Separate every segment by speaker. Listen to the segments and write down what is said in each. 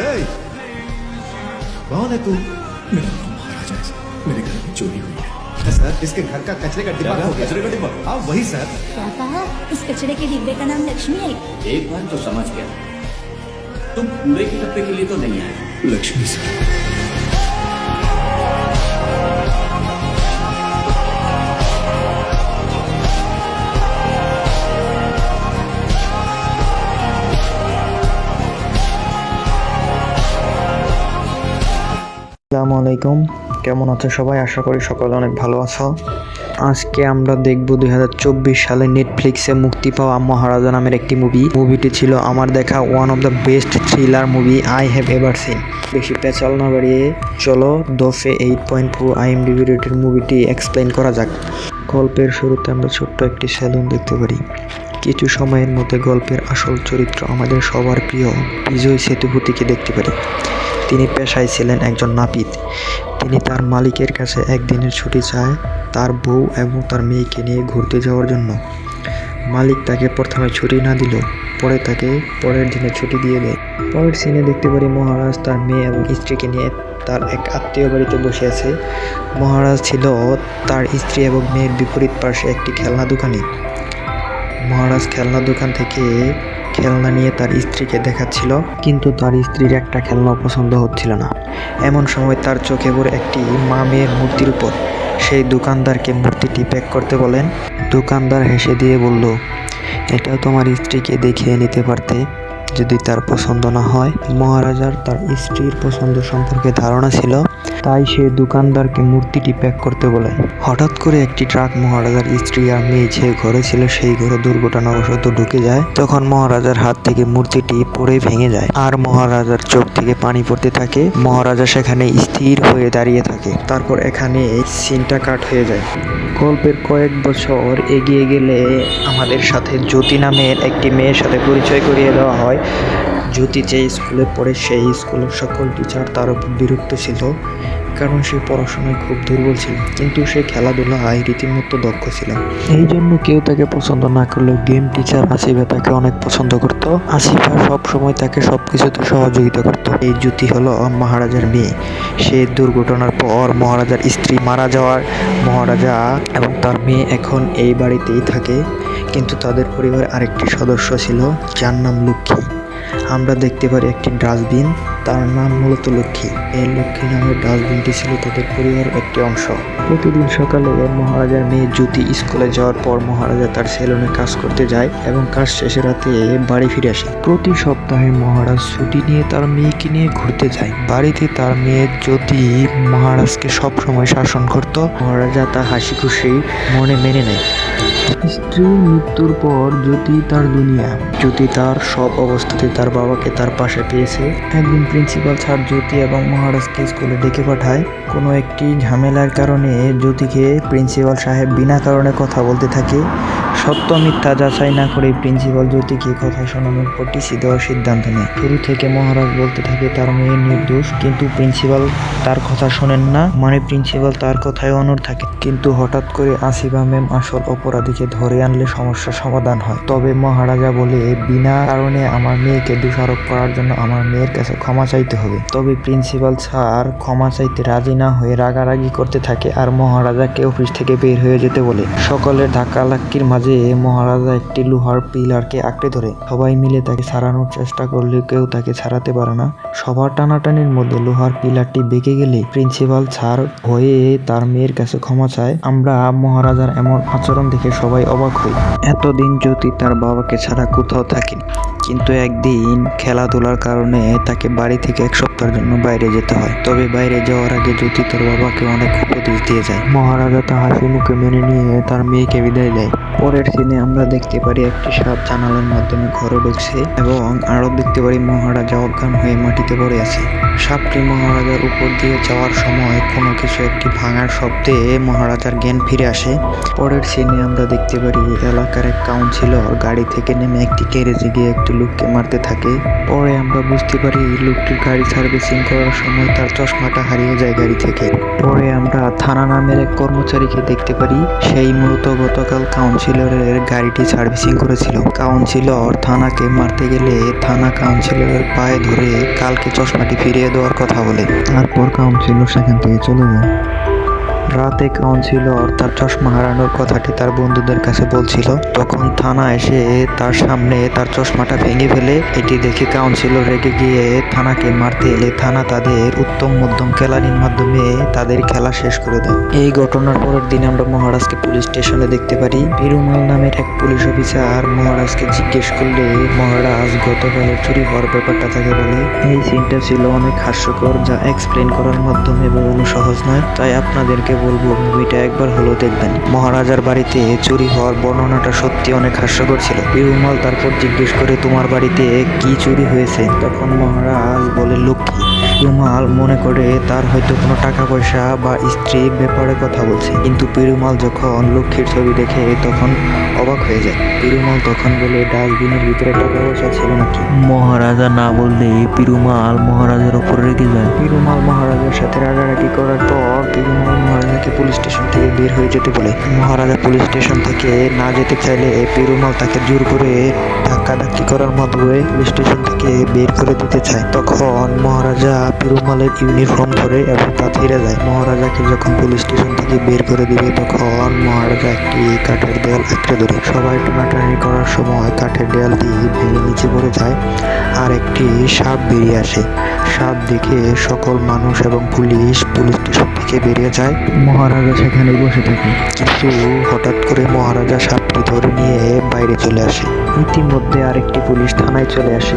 Speaker 1: Hey! कौन है तू? मेरा नाम महाराजा है सर। मेरे घर में चोरी हुई है।
Speaker 2: सर इसके घर का कचरे का डिब्बा हो? गया।
Speaker 1: कचरे का डिब्बा?
Speaker 2: हाँ वही सर।
Speaker 3: क्या कहा? इस कचरे के डिब्बे का नाम लक्ष्मी है?
Speaker 4: एक बार तो समझ गया। तुम कूड़े के डब्बे के लिए तो नहीं आए।
Speaker 1: लक्ष्मी सर।
Speaker 5: আসসালামু আলাইকুম। কেমন আছো সবাই? আশা করি সকলে অনেক ভালো আছো। আজকে আমরা দেখব দুই হাজার চব্বিশ সালে নেটফ্লিক্সে মুক্তি পাওয়া মহারাজা নামের একটি মুভি মুভিটি ছিল আমার দেখা one of the best thriller movie I have ever seen বেশি পেঁচাল না বাড়িয়ে চলো দশে eight point four IMDb rated মুভিটি এক্সপ্লেন করা যাক। গল্পের শুরুতে আমরা ছোট্ট একটি সেলুন দেখতে পারি। কিছু সময়ের মধ্যে গল্পের আসল চরিত্র আমাদের সবার প্রিয় বিজয় সেতুপতিকে দেখতে পারি। তিনি পেশায় ছিলেন একজন নাপিত। তিনি তার মালিকের কাছে একদিনের ছুটি চায় তার বউ এবং তার মেয়েকে নিয়ে ঘুরতে যাওয়ার জন্য। মালিক তাকে প্রথমে ছুটি না দিল পরে তাকে পরের দিনে ছুটি দিয়ে দেয়। পরের সিনে দেখতে পারি মহারাজ তার মেয়ে এবং স্ত্রীকে নিয়ে তার এক আত্মীয় বাড়িতে বসে আছে। মহারাজ ছিল তার স্ত্রী এবং মেয়ের বিপরীত পাশে একটি খেলনা দোকানে। মহারাজ খেলনা দোকান থেকে খেলনা নিয়ে তার স্ত্রীকে দেখাচ্ছিল, কিন্তু তার স্ত্রীর একটা খেলনা পছন্দ হচ্ছিল না। এমন সময় তার চোখে পড়ে একটি মা মেয়ের মূর্তির উপর। সেই দোকানদারকে মূর্তিটি প্যাক করতে বলেন। দোকানদার হেসে দিয়ে বলল, এটাও তোমার স্ত্রীকে দেখিয়ে নিতে পারতে। যদি তার পছন্দ না হয়, মহারাজার তার স্ত্রীর পছন্দ সম্পর্কে ধারণা ছিল তাই সে দোকানদারকে মূর্তিটি প্যাক করতে বলে। হঠাৎ করে একটি ট্রাক মহারাজার স্ত্রী আর মেয়ে যে ঘরে ছিল, সেই ঘরে দুর্ঘটনাবশত ঢুকে যায়। তখন মহারাজার হাত থেকে মূর্তিটি পড়ে ভেঙে যায় আর মহারাজার চোখ থেকে পানি পড়তে থাকে। মহারাজা সেখানে স্থির হয়ে দাঁড়িয়ে থাকে। তারপর এখানে সিনটা কাট হয়ে যায়। গল্পের কয়েক বছর এগিয়ে গেলে আমাদের সাথে জ্যোতি নামের একটি মেয়ের সাথে পরিচয় করিয়ে দেওয়া হয়। জ্যোতি যে স্কুলে পড়ে সেই স্কুলের সকল টিচার তার উপর বিরক্ত ছিল কারণ সে পড়াশোনায় খুব দুর্বল ছিল? কিন্তু সে খেলাধুলায় রীতিমতো দক্ষ ছিল। এই জন্য কেউ তাকে পছন্দ না করলেও গেম টিচার আসিফা তাকে অনেক পছন্দ করত। আসিফা সব সময় তাকে সব কিছুতে সহযোগিতা করত। এই জ্যোতি হলো মহারাজার মেয়ে। সে দুর্ঘটনার পর মহারাজার স্ত্রী মারা যাওয়ার মহারাজা এবং তার মেয়ে এখন এই বাড়িতেই থাকে। কিন্তু তাদের পরিবার আরেকটি সদস্য ছিল, যার নাম লক্ষ্মী। আমরা দেখতে পারি একটি ডাস্টবিন, তার নাম মূলত লক্ষ্মী। এই লক্ষ্মী নামের ডাস্টবিনটি ছিল তাদের পরিবারের একটি অংশ। প্রতিদিন সকালে মহারাজার মেয়ে জ্যোতি স্কুলে যাওয়ার পর মহারাজা তার সেলুনে কাজ করতে যায় এবং কাজ শেষে রাতে বাড়ি ফিরে আসে। প্রতি সপ্তাহে মহারাজ ছুটি নিয়ে তার মেয়েকে নিয়ে ঘুরতে যায়। বাড়িতে তার মেয়ে জ্যোতি মহারাজকে সবসময় শাসন করত। মহারাজা তা হাসি খুশি মনে মেনে নেয়। স্ত্রীর মৃত্যুর পর জ্যোতি তার দুনিয়া। জ্যোতি তার সব অবস্থাতে তার বাবাকে তার পাশে পেয়েছে। একদিন প্রিন্সিপাল স্যার জ্যোতি এবং মহারাজকে স্কুলে ডেকে পাঠায়। কোনো একটি ঝামেলার কারণে জ্যোতিকে প্রিন্সিপাল সাহেব বিনা কারণে কথা বলতে থাকে। সত্য মিথ্যা যাচাই না করে প্রিন্সিপাল জ্যোতিকে কথা শোনানোর পর টিসি দেওয়ার সিদ্ধান্ত নেয়। শুরু থেকে মহারাজ বলতে থাকে, তার মেয়ের নির্দোষ, কিন্তু প্রিন্সিপাল তার কথা শোনেন না মানে প্রিন্সিপাল তার কথায় অনর থাকে। কিন্তু হঠাৎ করে আসিফা ম্যাম আসল অপরাধীকে ধরে আনলে সমস্যার সমাধান হয়। তবে মহারাজা বলে বিনা কারণে আমার মেয়েকে দোষারোপ করার জন্য আমার মেয়ের কাছে ক্ষমা চাইতে হবে। তবে প্রিন্সিপাল স্যার ক্ষমা চাইতে রাজি না হয়ে রাগারাগি করতে থাকে, আর মহারাজাকে অফিস থেকে বের হয়ে যেতে বলে। সকলের ধাক্কাধাক্কির মাঝে মহারাজা একটি লোহার পিলারকে আঁকড়ে ধরে। সবাই মিলে তাকে ছাড়ানোর চেষ্টা করলে কেউ তাকে ছাড়াতে পারে না। সবার টানাটানির মধ্যে লোহার পিলারটি বেঁকে গেলে প্রিন্সিপাল ছাড় হয়ে তার মেয়ের কাছে ক্ষমা চায়। আমরা মহারাজার এমন আচরণ দেখে সবাই অবাক হই। এতদিন জ্যোতি তার বাবাকে ছাড়া কোথাও থাকেনি কিন্তু একদিন খেলাধুলার কারণে তাকে বাড়ি থেকে এক সপ্তাহের জন্য বাইরে যেতে হয়। তবে বাইরে যাওয়ার আগে জ্যোতি তার বাবাকে অনেক উপদেশ দিয়ে যায়, মহারাজা তা হাসি মুখে মেনে নিয়ে তার মেয়েকে বিদায় দেয়। পরের সিনে আমরা দেখতে পারি একটি সাপ জানালার মাধ্যমে ঘরে ঢুকছে এবং আরও দেখতে পারি মহারাজা অজ্ঞান হয়ে মাটিতে পড়ে আছে। সাপটি মহারাজার উপর দিয়ে যাওয়ার সময় কোনো কিছু একটি ভাঙার শব্দে মহারাজার জ্ঞান ফিরে আসে। পরের সিনে আমরা দেখতে পারি এলাকার এক কাউন্সিলর গাড়ি থেকে নেমে একটি গ্যারেজে গিয়ে একটি লোককে মারতে থাকে। পরে আমরা বুঝতে পারি লোকটির গাড়ি সার্ভিসিং করার সময় তার চশমাটা হারিয়ে যায় গাড়ি থেকে। পরে আমরা থানা নামের এক কর্মচারীকে দেখতে পারি। সেই মূলত গতকাল কাউন্সিলর কাউন্সিলরের গাড়িটি সার্ভিসিং করেছিল। কাউন্সিলর থানাকে মারতে গেলে থানা কাউন্সিলরের পায়ে ধরে কালকে চশমাটি ফিরিয়ে দেওয়ার কথা বলে। তারপর কাউন্সিলর সেখান থেকে চলে যায়। রাতে কাউন্সিলর তার চশমা হারানোর কথাটি তার বন্ধুদের কাছে বলছিল। তখন থানা এসে তার সামনে তার চশমাটা ভেঙে ফেলে। এটি দেখে কাউন্সিলর রেগে গিয়ে থানাকে মারতে এলে থানা তাদের উত্তম, মধ্যম খেলানির মাধ্যমে তাদের খেলা শেষ করে দেয়। এই ঘটনার পরের দিন আমরা মহারাজকে পুলিশ স্টেশনে দেখতে পারি। পেরুমাল নামের এক পুলিশ অফিসার মহারাজকে জিজ্ঞেস করলে, মহারাজ, গতকালের চুরি হওয়ার ব্যাপারটা তাকে বলে। এই সিনটা ছিল অনেক হাস্যকর, যা এক্সপ্লেন করার মাধ্যমে বোঝানো সহজ নয়। তাই আপনাদেরকে বলব মুভিটা একবার হলেও দেখবেন। মহারাজার বাড়িতে চুরি হওয়ার বর্ণনাটা সত্যি অনেক হাস্যকর ছিল। পেরুমাল তারপর জিজ্ঞেস করে তোমার বাড়িতে কি চুরি হয়েছে? তখন মহারাজ বলে লক্ষ্মী। পেরুমাল মনে করে তার হয়তো কোনো টাকা পয়সা বা স্ত্রীর ব্যাপারে কথা বলছে। কিন্তু পেরুমাল যখন লক্ষ্মীর ছবি দেখে তখন অবাক হয়ে যায়। পেরুমাল তখন বলে ডাস্টবিনের ভিতরে টাকা পয়সা ছিল নাকি? মহারাজা না বললে পেরুমাল মহারাজার উপর রেগে যায়। পেরুমাল মহারাজার সাথে রাগারাগি করার পর পিরুমাল পেরুমাল মহারাজাকে পুলিশ স্টেশন থেকে বের হয়ে যেতে বলে। মহারাজা পুলিশ স্টেশন থেকে না যেতে চাইলে পেরুমাল তাকে জোর করে ধাক্কাধাক্কি করার মাধ্যমে পুলিশ স্টেশন থেকে বের করে দিতে চায়। তখন মহারাজা পেরুমালের ইউনিফর্ম ধরে এবং তা ফিরে যায়। মহারাজাকে যখন পুলিশ স্টেশন থেকে বের করে দিবে, তখন মহারাজা একটি কাঠের দেয়াল আঁকড়ে ধরে। সবাই টানাটানি করার সময় কাঠের দেয়াল দিয়ে ভেঙে নিচে পড়ে যায় আর একটি সাপ বেরিয়ে আসে। সাপ দেখে সকল মানুষ এবং পুলিশ পুলিশ স্টেশন থেকে বেরিয়ে যায়। মহারাজা সেখানে বসে থাকে। কিন্তু হঠাৎ করে মহারাজা সাপটি ধরে নিয়ে বাইরে চলে আসে। ইতিমধ্যে আরেকটি পুলিশ থানায় চলে আসে।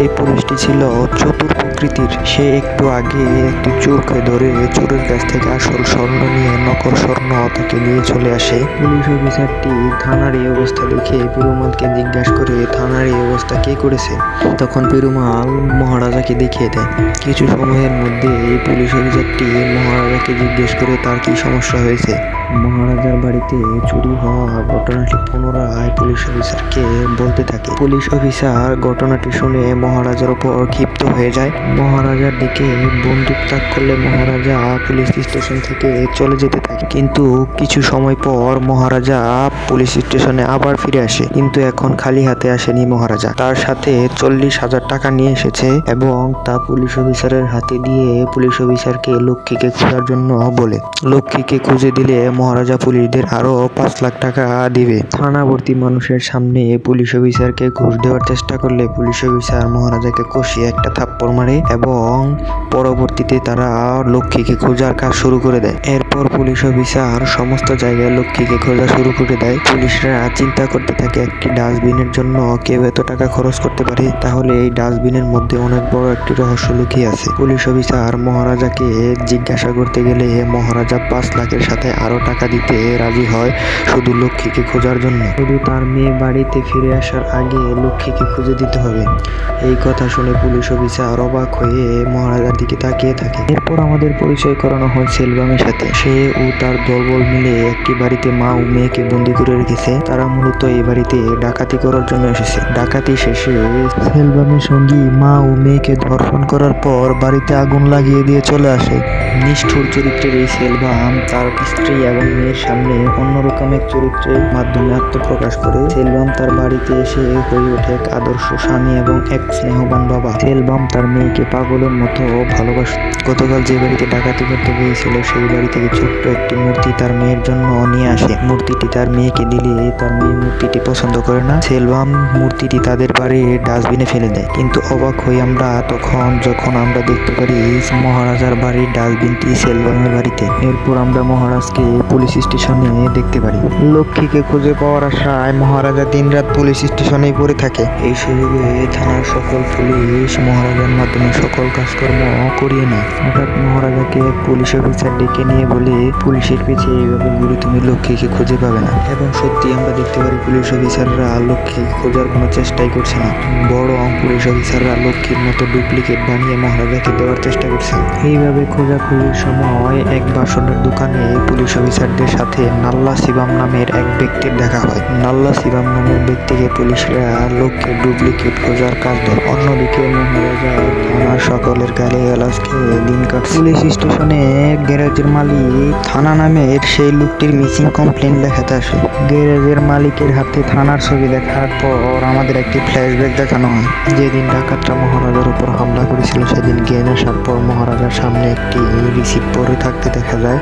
Speaker 5: এই পুলিশটি ছিল চতুর প্রকৃতির, সে একটু আগে একটি চোরকে ধরে চোরের কাছ থেকে আসল স্বর্ণ নিয়ে নকল স্বর্ণ তাকে নিয়ে চলে আসে। পুলিশ অফিসারটি থানার এই অবস্থা দেখে পেরুমালকে জিজ্ঞাসা করে, থানার এই অবস্থা কে করেছে? তখন পেরুমাল মহারাজাকে দেখিয়ে দেয়। কিছু সময়ের মধ্যে পুলিশ অফিসারটি মহারাজাকে জিজ্ঞেস করে, তার কি সমস্যা হয়েছে? মহারাজার বাড়িতে চুরি হওয়া ঘটনাটি পুনরায় পুলিশ অফিসারকে বলতে থাকে। পুলিশ অফিসার ঘটনাটি শুনে মহারাজার উপর ক্ষিপ্ত হয়ে যায়। মহারাজার দিকে বন্দুক তাক করলে মহারাজা পুলিশ স্টেশন থেকে চলে যেতে থাকে। কিন্তু কিছু সময় পর মহারাজা পুলিশ স্টেশনে আবার ফিরে আসে। কিন্তু এখন খালি হাতে আসেনি মহারাজা। তার সাথে চল্লিশ হাজার টাকা নিয়ে এসেছে এবং তা পুলিশ অফিসারের হাতে দিয়ে পুলিশ অফিসারকে লক্ষ্মীকে খোঁজার জন্য বলে। লক্ষ্মীকে খুঁজে দিলে মহারাজা পুলিশদের আরও পাঁচ লাখ টাকা দিবে। থানাবর্তী মানুষের সামনে পুলিশ অফিসারকে ঘুষ দেওয়ার চেষ্টা করলে পুলিশ অফিসার মহারাজাকে কষিয়ে একটা থাপ্পড় মারে। এবং পরবর্তীতে তারা লক্ষ্মীকে খোঁজার কাজ শুরু করে দেয়। এরপর পুলিশ অফিসার সমস্ত জায়গায় লক্ষ্মীকে খোঁজা শুরু করে দেয়। পুলিশরা চিন্তা করতে থাকে, একটি ডাস্টবিনের জন্য কেউ এত টাকা খরচ করতে পারে? তাহলে এই ডাস্টবিনের মধ্যে অনেক বড় একটি রহস্য লুকিয়ে আছে। পুলিশ অফিসার মহারাজাকে জিজ্ঞাসা করতে গেলে মহারাজা, পাঁচ লাখের সাথে আরও টাকা দিতে রাজি হয় শুধু লক্ষ্মীকে খোঁজার জন্য। শুধু তার মেয়ে বাড়িতে ফিরে আসার আগে লক্ষ্মীকে খুঁজে দিতে হবে। এই কথা শুনে পুলিশ অফিসার অবাক হয়ে মহারাজার দিকে তাকিয়ে থাকে। এরপর আমাদের পরিচয় করানো হয় সেলবামের সাথে। সে ও তার দলবল মিলে একটি বাড়িতে মা ও মেয়েকে বন্দি করে রেখেছে। তারা মূলত এই বাড়িতে ডাকাতি করার জন্য এসেছে। ডাকাতি শেষে সেলবামের সঙ্গী মা ও মেয়েকে ধর্ষণ করার পর বাড়িতে আগুন লাগিয়ে দিয়ে চলে আসে। নিষ্ঠুর চরিত্রের এই সেলবাম তার স্ত্রী এবং মেয়ের সামনে অন্যরকম এক চরিত্রের মাধ্যমে আত্মপ্রকাশ করে। সেলবাম তার বাড়িতে এসে হয়ে ওঠে এক আদর্শ স্বামী এবং এক স্নেহবান বাবা। সেলবাম তার মেয়েকে পাগলের মতো ভালোবাস। গতকাল যে বাড়িতে ডাকাতি করতে গিয়েছিল, সেই বাড়ি থেকে ছোট্ট একটি মূর্তি তার মেয়ের জন্য নিয়ে আসে। মূর্তিটি তার মেয়েকে দিলে তার মেয়ে মূর্তিটি পছন্দ করে না। সেলবাম মূর্তিটি তাদের বাড়ির ডাস্টবিনে ফেলে দেয়। কিন্তু অবাক হই আমরা তখন যখন আমরা দেখতে পারি মহারাজার বাড়ির ডাস্টবিনটি সেলবামের বাড়িতে। এরপর আমরা মহারাজকে পুলিশ স্টেশনে দেখতে পারি। লক্ষ্মীকে খুঁজে পাওয়ার আশায় মহারাজা দিনরাত পুলিশ স্টেশনেই পড়ে থাকে। এই সুযোগে থানার সকল পুলিশ মহারাজার মাধ্যমে সকল কাজকর্ম করিয়ে নেয়। হঠাৎ মহারাজাকে পুলিশ অফিসার ডেকে নিয়ে বলে পুলিশের পিছিয়ে এইভাবে ঘুরে তুমি লক্ষ্মীকে খুঁজে পাবে না। এবং সত্যি আমরা দেখতে পারি পুলিশ অফিসাররা লক্ষ্মীকে খোঁজার কোনো চেষ্টাই করছে না। বড় পুলিশ অফিসাররা লক্ষ্মীর মতো ডুপ্লিকেট বানিয়ে মহারাজাকে দেওয়ার চেষ্টা করছে। এইভাবে খোঁজাখুঁজির সময় এক বাসনের দোকানে পুলিশ অফিসারদের সাথে নাল্লা শিবাম নামের এক ব্যক্তির দেখা হয়। নাল্লা শিবাম নামের ব্যক্তিকে পুলিশরা লক্ষ্যের ডুপ্লিকেট খোঁজার কাজ দেয় অন্যদিকে মহারাজা থানার সকলের গালে এলাচকে দিন কাটছে। পুলিশ স্টেশনে গ্যারেজের মালিক থানা নামের সেই লোকটির মিসিং কমপ্লেন লেখাতে আসে। গ্যারেজের মালিকের হাতে থানার ছবি দেখার পর আমাদের একটি ফ্ল্যাশব্যাক দেখানো হয়। যেদিন ডাকাতরা মহারাজার উপর হামলা করেছিল, সেদিন জ্ঞান আসার পর মহারাজার সামনে একটি রিসিপ্ট পরে থাকতে দেখা যায়।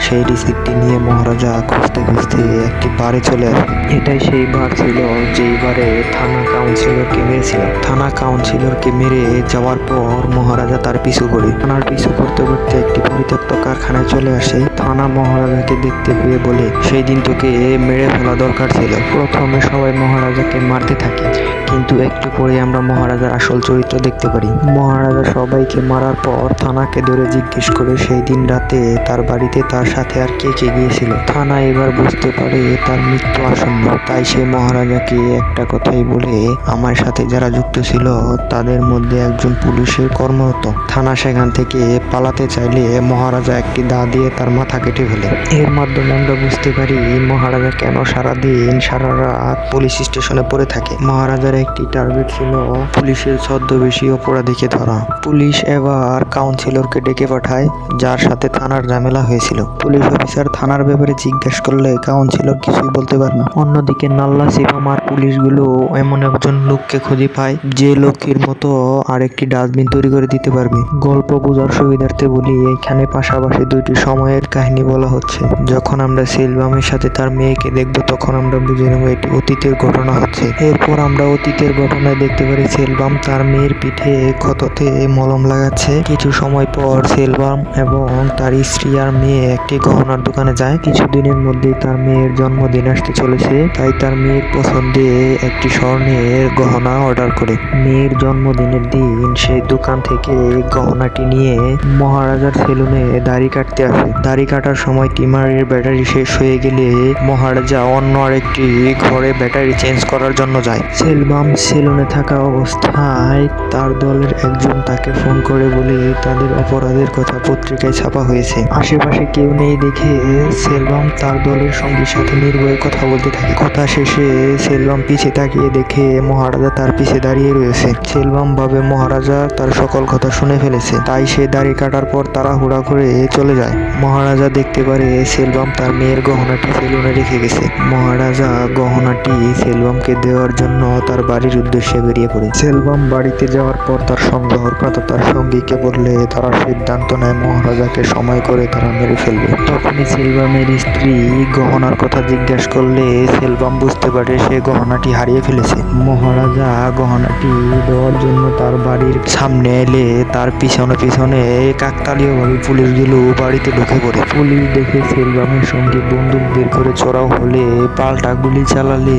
Speaker 5: সেই রিসিপ্টটি নিয়ে মহারাজা খুঁজতে খুঁজতে একটি বারে চলে আসে। এটাই সেই বার ছিল যেই বারে থানা কাউন্সিলরকে মেরেছিল থানা কাউন্সিলরকে মেরে যাওয়ার পর মহারাজা তার পিছু করে। থানার পিছু করতে করতে একটি পরিত্যক্ত কারখানায় চলে আসে। থানা মহারাজাকে দেখতে পেয়ে বলে, সেই দিন তোকে মেরে ফেলা দরকার ছিল। প্রথমে সবাই মহারাজাকে মারতে থাকে, কিন্তু একটু পরে আমরা মহারাজার আসল চরিত্র দেখতে পারি। মহারাজা সবাইকে মারার পর থানাকে ধরে জিজ্ঞেস করে, সেই দিন রাতে তার বাড়িতে তার সাথে আর কে কে গিয়েছিল? থানা এবার বুঝতে পারে তার মৃত্যু আসন্ন। তাই সে মহারাজাকে একটা কথাই বলে, আমার সাথে যারা যুক্ত ছিল তাদের মধ্যে একজন পুলিশের কর্মরত। থানা সেখান থেকে পালাতে চাইলে মহারাজা একটি দা দিয়ে তার মাথা কেটে ফেলে। এর মাধ্যমে আমরা বুঝতে পারি মহারাজা কেন সারাদিন সারা রাত পুলিশ স্টেশনে পড়ে থাকে? মহারাজার একটি টার্গেট ছিল পুলিশের ছদ্মবেশী অপরাধীকে ধরা। পুলিশ এবার কাউন্সিলরকে ডেকে পাঠায়, যার সাথে থানার ঝামেলা হয়েছিল। পুলিশ অফিসার থানার ব্যাপারে জিজ্ঞেস করলে কাউন্সিলর কিছুই বলতে পারে না। অন্যদিকে নাল্লা সিপামার পুলিশগুলো এমন একজন লোককে খুঁজে পায়, যে লোকের মতো আরেকটি ডাস্টবিন তৈরি করে দিতে পারবে। গল্প বোঝার সুবিধার্থে বলি, এখানে পাশাপাশি দুইটি সময়ের কাহিনী বলা হচ্ছে। যখন আমরা সেলবামের সাথে তার মেয়েকে দেখব, তখন আমরা বুঝে নেব এটি অতীতের ঘটনা হচ্ছে। এরপর আমরা অতীতের ঘটনায় দেখতে পারি সেলবাম তার মেয়ের পিঠে ক্ষততে মলম লাগাচ্ছে। কিছু সময় পর সেলবাম এবং তার স্ত্রী আর মেয়ে একটি গহনার দোকানে যায়। কিছুদিনের মধ্যেই তার মেয়ের জন্মদিন আসতে চলেছে। তাই তার মেয়ের পছন্দে একটি স্বর্ণের গহনা অর্ডার করে। মেয়ের জন্মদিনের দিন সেই দোকান থেকে গহনাটি নিয়ে মহারাজার সেলুনে দাড়ি কাটতে আসে। দাড়ি কাটার সময় টিমারের ব্যাটারি শেষ হয়ে গেলে মহারাজা অন্য আরেকটি ঘরে ব্যাটারি চেঞ্জ করার জন্য যায়। সেলবাম সেলুনে থাকা অবস্থায় তার দলের একজন তাকে ফোন করে বলে, তাদের অপরাধের কথা পত্রিকায় ছাপা হয়েছে। আশেপাশে কেউ নেই দেখে সেলবাম তার দলের সঙ্গীর সাথে নির্ভয়ে কথা বলতে থাকে। কথা শেষে সেলবাম পিছে তাকিয়ে দেখে মহারাজা তার পিছে দাঁড়িয়ে রয়েছে। সেলবাম ভাবে, মহারাজা তার সকল কথা শুনে ফেলেছে। তাই সে দাড়ি কাটার পর তাড়াহুড়া করে চলে যায়। মহারাজা দেখতে পারে সেলবাম তার মেয়ের গহনাটি সেলুনে রেখে গেছে। মহারাজা গহনাটি সেলবামকে দেওয়ার জন্য তার বাড়ির উদ্দেশ্যে বেরিয়ে পড়ে। সেলবাম বাড়িতে যাওয়ার পর তার সংগ্রহর কথা তার সঙ্গীকে বললে, তারা সিদ্ধান্ত নেয়, মহারাজাকে সময় করে তারা মেরে ফেলবে। তখনই সেলবামের স্ত্রী গহনার কথা জিজ্ঞেস করলে, সেলবাম বুঝতে পারে সে গহনাটি হারিয়ে ফেলেছে। মহারাজা গহনাটি দেওয়ার জন্য তার বাড়ির সামনে এলে তার পিছনে পিছনে কাকতালীয়ভাবে পুলিশগুলো বাড়িতে ঢুকে পড়ে পুলিশ দেখে সেলবামের সঙ্গে বন্দুক বের করে চড়াও হলে পাল্টা গুলি চালালে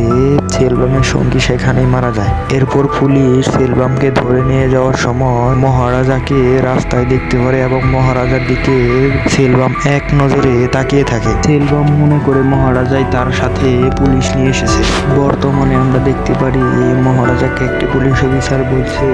Speaker 5: সেলবামের সঙ্গী সেখানেই মারা যায়। এরপর পুলিশ সেলবামকে ধরে নিয়ে যাওয়ার সময় মহারাজাকে রাস্তায় দেখতে পারে এবং মহারাজার দিকে সেলবাম এক নজরে তাকিয়ে থাকে। সেলবাম মনে করে মহারাজাই তার সাথে পুলিশ নিয়ে এসেছে। বর্তমানে দেখতে পারি মহারাজাকে একটি পুলিশ অফিসার বলছে,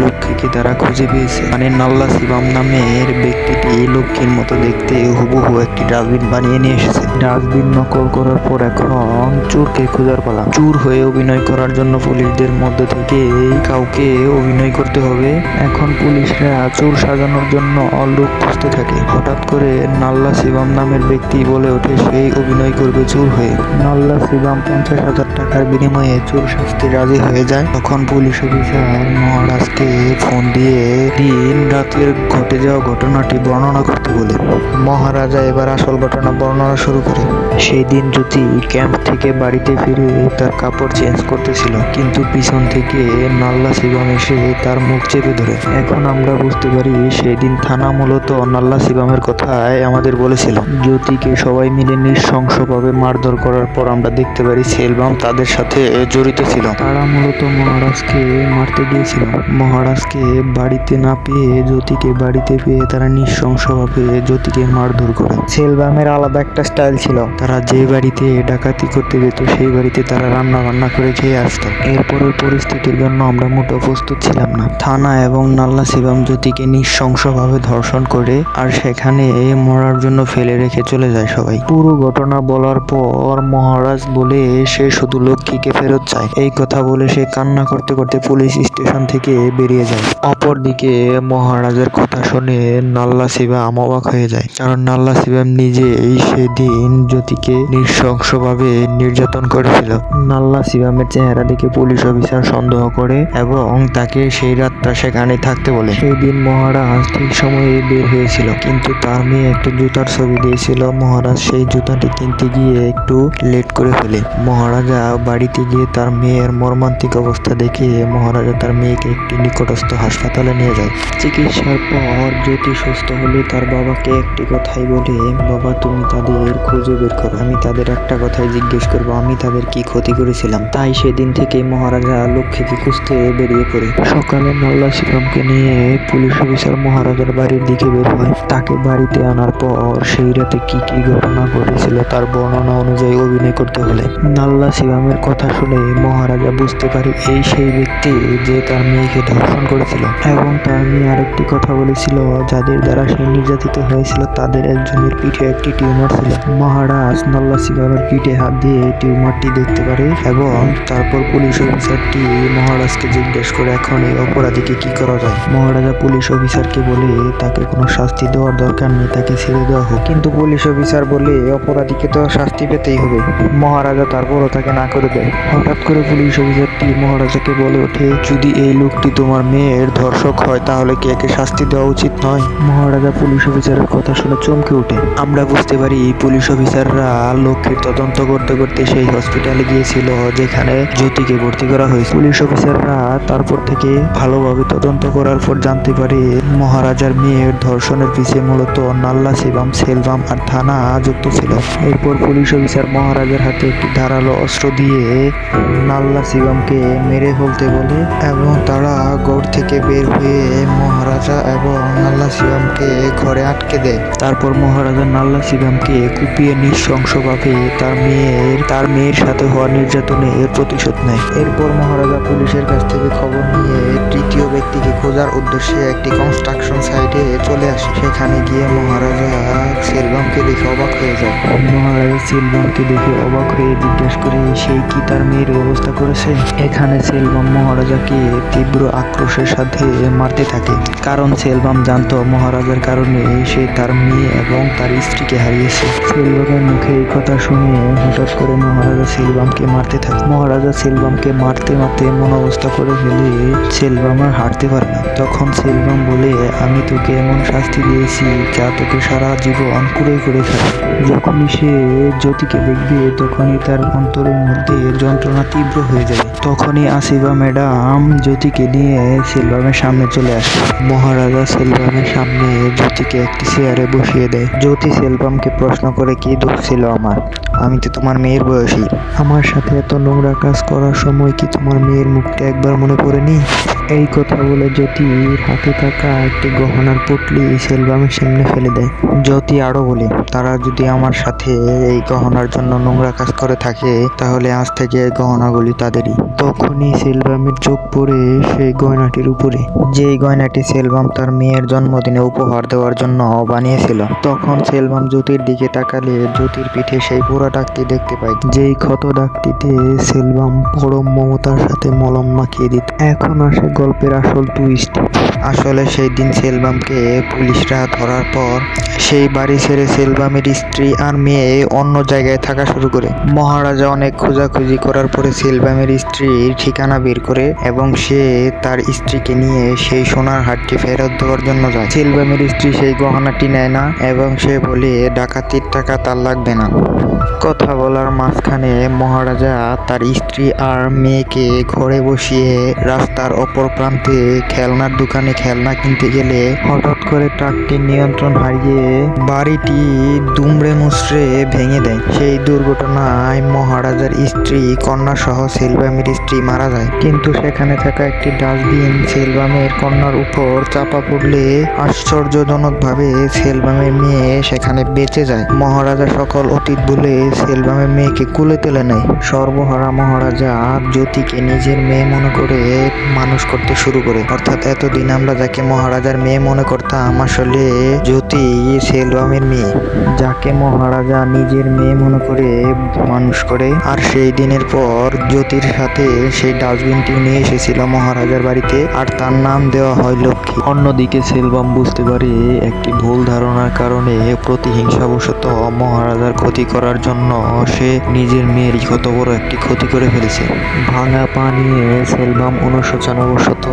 Speaker 5: লক্ষ্মীকে তারা খুঁজে পেয়েছে। মানে নাল্লা শিবাম নামের ব্যক্তিটি লক্ষ্মীর মতো দেখতে হুবহু একটি ডাস্টবিন বানিয়ে নিয়ে এসেছে। ডাস্টবিন নকল করার পর এখন চোরকে খোঁজার পালা। চোর হয়ে অভিনয় করার জন্য পুলিশদের মধ্য থেকে কাউকে অভিনয় করতে হবে। এখন পুলিশরা চোর সাজানোর জন্য লোক খুঁজতে থাকে। হঠাৎ করে নাল্লা শিবাম নামের ব্যক্তি বলে ওঠে, সেই অভিনয় করবে চোর হয়ে। নাল্লা শিবাম পঞ্চাশ হাজার টাকার বিনিময়ে চোর শাস্তি রাজি হয়ে যায়। তখন পুলিশ অফিসার মহারাজকে ফোন দিয়ে, দিন রাতের ঘটে যাওয়া ঘটনাটি বর্ণনা করতে বলে। মহারাজা এবার আসল ঘটনা বর্ণনা শুরু করে। সেই দিন জ্যোতি ক্যাম্প থেকে বাড়িতে ফিরে তার কাপড় চেঞ্জ করতেছিল, কিন্তু পিছন থেকে নাল্লা শিবাম এসে তার মুখ চেপে ধরে। এখন আমরা বুঝতে পারি সেই দিন থানা মূলত নাল্লা শিবামের কথাই আমাদের বলেছিল। জ্যোতিকে সবাই মিলে নৃশংসভাবে মারধর করার পর আমরা দেখতে পারি সেলবাম তাদের সাথে জড়িত ছিল। তারা মূলত মহারাজকে মারতে গিয়েছিল। মহারাজকে বাড়িতে না পেয়ে জ্যোতিকে বাড়িতে পেয়ে তারা নৃশংসভাবে জ্যোতিকে মারধর করে। সেলবামের আলাদা একটা স্টাইল ছিল তারা যে বাড়িতে ডাকাতি করতে যেত, সেই বাড়িতে তারা রান্না বান্না করে খেয়ে আসতো। এরপরের পরিস্থিতির জন্য আমরা মোটেও প্রস্তুত ছিলাম না। থানা এবং নাল্লা শিবাম জ্যোতিকে নৃশংসভাবে ধর্ষণ করে আর সেখানে মরার জন্য ফেলে রেখে চলে যায় সবাই। পুরো ঘটনা বলার পর মহারাজ বলে, সে শুধু লক্ষ্মীকে ফেরত চায়। এই কথা বলে সে কান্না করতে করতে পুলিশ স্টেশন থেকে বেরিয়ে যায়। অপরদিকে মহারাজের কথা শুনে নাল্লা শিবাম অবাক হয়ে যায়, কারণ নাল্লা শিবাম নিজেই সেদিন জ্যোতিকে নৃশংসভাবে নির্যাতন করেছিল। নাল্লা শিবামের চেহারা দেখে পুলিশ অফিসার সন্দেহ করে এবং তাকে সেই রাতটা সেখানে থাকতে বলে। সেই দিন মহারাজ ঠিক সময়ে বের হয়েছিল, কিন্তু তার মেয়ে একটা জুতার ছবি দিয়েছিল। মহারাজ সেই জুতাটি কিনতে গিয়ে একটু লেট করে ফেলে। মহারাজা বাড়িতে গিয়ে তার মেয়ের মর্মান্তিক অবস্থা দেখে মহারাজা তার মেয়েকে একটি নিকটস্থ হাসপাতালে নিয়ে যায়। চিকিৎসার পর জ্যোতি সুস্থ হলে তার বাবাকে একটি কথাই বলে, বাবা, তুমি তাদের খুঁজে বের করো। আমি তাদের একটা কথাই জিজ্ঞেস করব, আমি তাদের কি ক্ষতি করেছিলাম? তাই সেদিন থেকে মহারাজা লক্ষ্মীকে খুঁজতে বেরিয়ে পড়ে। সকালে নাল্লা শিবমকে নিয়ে পুলিশ অফিসার মহারাজার বাড়ির দিকে বের হয়। তাকে বাড়িতে আনার পর সেই রাতে কি কি ঘটনা ঘটেছিল তার বর্ণনা অনুযায়ী অভিনয় করতে হলে। নাল্লা শিবামের কথা শুনে মহারাজা বুঝতে পারে এই সেই ব্যক্তি যে তার মেয়েকে ধর্ষণ করেছিল। এবং তার মেয়ে আরেকটি কথা বলেছিল, যাদের দ্বারা সে নির্যাতিত হয়েছিল, তাদের একজনের পিঠে একটি টিউমার ছিল। মহারাজ নাল্লা শিবামের পিঠে হাত দিয়ে টিউমারটি দেখতে পারে এবং তারপর পুলিশ অফিসারটি মহারাজকে জিজ্ঞেস করে এখন এই অপরাধীকে কি করা যায়। মহারাজা পুলিশ অফিসারকে বলে, তাকে কোনো শাস্তি দেওয়ার দরকার নেই, তাকে ছেড়ে দেওয়া হোক। কিন্তু পুলিশ অফিসার বলে, অপরাধীকে তো শাস্তি পেতেই হবে। মহারাজা তারপরও তাকে না করে দেয়। হঠাৎ করে পুলিশ অফিসারটি মহারাজাকে বলে ওঠে, যদি এই লোকটি তোমার মেয়ের ধর্ষক হয়, তাহলে কি একে শাস্তি দেওয়া উচিত নয়? মহারাজা পুলিশ অফিসারের কথা শুনে চমকে ওঠে। আমরা বুঝতে পারি, পুলিশ অফিসাররা লক্ষ্মীর তদন্ত করতে করতে সেই হসপিটালে গিয়েছিল, যেখানে জ্যোতিকে ভর্তি করা হয়েছে। পুলিশ অফিসাররা তারপর থেকে ভালোভাবে তদন্ত করার পর জানতে পারে, মহারাজার মেয়ের ধর্ষণের পিছিয়ে মূলত নাল্লা শিবাম সেলভাম আর থানা যুক্ত ছিল। এরপর পুলিশ অফিসার মহারাজার হাতে একটি ধারালো অস্ত্র দিয়ে নাল্লা শিবামকে মেরে ফেলতে বলে এবং তারা গড় থেকে বের হয়ে মহারাজা এবং নাল্লা শিবামকে ঘরে আটকে দেয়। তারপর মহারাজা নাল্লা শিবামকে কুপিয়ে নৃশংসভাবে তার মেয়ের তার মেয়ের সাথে হওয়া নির্যাতনের প্রতিশোধ নেয়। এরপর মহারাজা পুলিশের কাছ থেকে খবর নিয়ে তৃতীয় ব্যক্তিকে খোঁজার উদ্দেশ্যে একটি কনস্ট্রাকশন সাইটে চলে আসে। সেখানে গিয়ে মহারাজা সেলভামকে দেখে অবাক হয়ে যায়। মহারাজা সেলভামকে দেখে অবাক হয়ে জিজ্ঞেস করে সেই কি তার মেয়ের ব্যবস্থা করেছে? এখানে সেলভাম মহারাজাকে তীব্র আক্রোশের সাথে মারতে থাকে। কারণ সেলভাম জানতো মহারাজার কারণে সে তার মেয়ে এবং তার স্ত্রীকে হারিয়েছে। সেলভামের মুখে এই কথা শুনে হঠাৎ করে মহারাজা সেলভামকে মারতে থাকে মহারাজা সেলভামকে মারতে মারতে এমন অবস্থা করে ফেলে সেলভাম আর হাঁটতে পারে না। তখন সেলভাম বলে, আমি তোকে এমন শাস্তি দিয়েছি যা তোকে সারা জীবন কুড়ে করে খাবে। যখনই সে জ্যোতিকে দেখবে, তখনই তার অন্তরের মধ্যে যন্ত্রণা তীব্র হয়ে যাবে তখনই আসিবা ম্যাডাম জ্যোতিকে নিয়ে সেলভামের সামনে চলে আসে। মহারাজা সেলভামের সামনে জ্যোতিকে একটি চেয়ারে বসিয়ে দেয়। জ্যোতি সেলভামকে প্রশ্ন করে কি দোষ ছিল আমার। আমি তো তোমার মেয়ের বয়সী। আমার সাথে এত নোংরা কাজ করার সময় কি তোমার মেয়ের মুখটা একবার মনে পড়েনি এই কথা বলে জ্যোতির হাতে থাকা একটি গহনার পুটলি সেলবামের সামনে ফেলে দেয়। জ্যোতি আরও বলে, তারা যদি আমার সাথে এই গহনার জন্য নোংরা কাজ করে থাকে, তাহলে আজ থেকে এই গহনাগুলি তাদেরই। তখনই সেলবামের চোখ পড়ে সেই গয়নাটির উপরে। যেই গয়নাটি সেলবাম তার মেয়ের জন্মদিনে উপহার দেওয়ার জন্য বানিয়েছিল, তখন সেলবাম জ্যোতির দিকে তাকালে জ্যোতির পিঠে সেই পোড়া দাগটি দেখতে পায় যেই ক্ষত দাগটিতে সেলভাম পরম মমতার সাথে মলম মাখিয়ে দিত। এখন আসে গল্পের আসল টুইস্ট আসলে সেই দিন সেলভামকে পুলিশরা ধরার পর সেই বাড়ি ছেড়ে সেলভামের স্ত্রী আর মেয়ে অন্য জায়গায় থাকা শুরু করে। মহারাজা অনেক খোঁজাখুঁজি করার পরে সেলভামের স্ত্রীর ঠিকানা বের করে এবং সে তার স্ত্রীকে নিয়ে সেই সোনার হাটটি ফেরত দেওয়ার জন্য যায়। সেলভামের স্ত্রী সেই গহনাটি নেয় না এবং সে বলে, ডাকাতির টাকা তার লাগবে না। কথা বলার মাঝখানে মহারাজা তার স্ত্রী আর মেয়েকে ঘরে বসিয়ে রাস্তার অপর প্রান্তে খেলনার দোকানে খেলনা কিনতে গেলে হঠাৎ করে ট্রাকটির নিয়ন্ত্রণ হারিয়ে বাড়িটি দুমড়ে মুচড়ে ভেঙে দেয়। সেই দুর্ঘটনায় মহারাজার স্ত্রী কন্যা সহ সেলবামের স্ত্রী মারা যায়। কিন্তু সেখানে থাকা একটি ডাস্টবিন সেলবামের কন্যার উপর চাপা পড়লে আশ্চর্যজনকভাবে সেলবামের মেয়ে সেখানে বেঁচে যায়। মহারাজা সকল অতীত ভুলে সেলভামের মেয়েকে কুলে তুলে নেয় সর্বহারা মহারাজা জ্যোতিকে নিজের মেয়ে মনে করে মানুষ করতে শুরু করে। অর্থাৎ এতদিন আমরা যাকে মহারাজার মেয়ে মনে করতাম, আসলে জ্যোতি সেলভামের মেয়ে, যাকে মহারাজা নিজের মেয়ে মনে করে মানুষ করে। আর সেই দিনের পর জ্যোতির সাথে সেই ডাস্টবিনটি নিয়ে এসেছিল মহারাজার বাড়িতে, আর তার নাম দেওয়া হয় লক্ষ্মী। অন্যদিকে সেলভাম বুঝতে পারে একটি ভুল ধারণার কারণে প্রতিহিংসাবশত মহারাজার ক্ষতি করার জন্য সে নিজের মেয়ের কত বড় একটি ক্ষতি করে ফেলেছে। ভাঙা পা নিয়ে সেলভাম অনুশোচনাবশত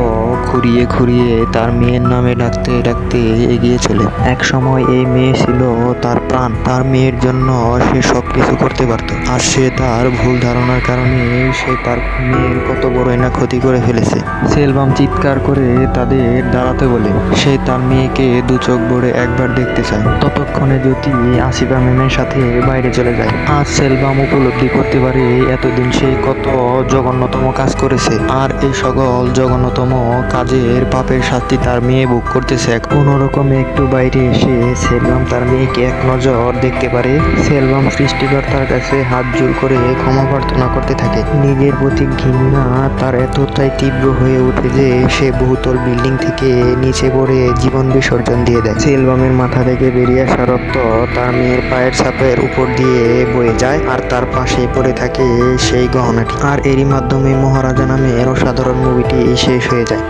Speaker 5: ঘুরিয়ে ঘুরিয়ে তার মেয়ের নামে ডাকতে ডাকতে এগিয়ে চলে। এক সময় এই মেয়ে ছিল তার প্রাণ। তার মেয়ের জন্য সে সব কিছু করতে পারত। আর সে তার ভুল ধারণার কারণে সে তার মেয়ের কত বড় না ক্ষতি করে ফেলেছে। সেলভাম চিৎকার করে তাদের দাঁড়াতে বলে। সে তার মেয়েকে দু চোখ ভরে একবার দেখতে চায়। ততক্ষণে যদি আসিফা ম্যামের সাথে বাইরে চলে যায়। আজ সেলভাম উপলব্ধি করতে পারে এতদিন সে কত জঘন্যতম কাজ করেছে। আর এই সকল জঘন্যতম কাজের পাপের শাস্তি তার মেয়ে ভোগ করতেছে। কোনো রকমে একটু বাইরে এসে সেলভাম তার মেয়েকে এক নজর দেখতে পারে। সেলভাম সৃষ্টিকর্তার কাছে হাত জোর করে ক্ষমা প্রার্থনা করতে থাকে। নিজের প্রতি ঘৃণা তার এতটাই তীব্র হয়ে ওঠে যে সে বহুতল বিল্ডিং থেকে নিচে পড়ে জীবন বিসর্জন দিয়ে দেয়। সেলভামের মাথা থেকে বেরিয়ে আসা রক্ত তার মেয়ের পায়ের ছাপের উপর দিয়ে বয়ে যায় আর তার পাশে পড়ে থাকে সেই গহনাটি। আর এরই মাধ্যমে মহারাজা নামে এর অসাধারণ মুভিটি শেষ হয়ে যায়।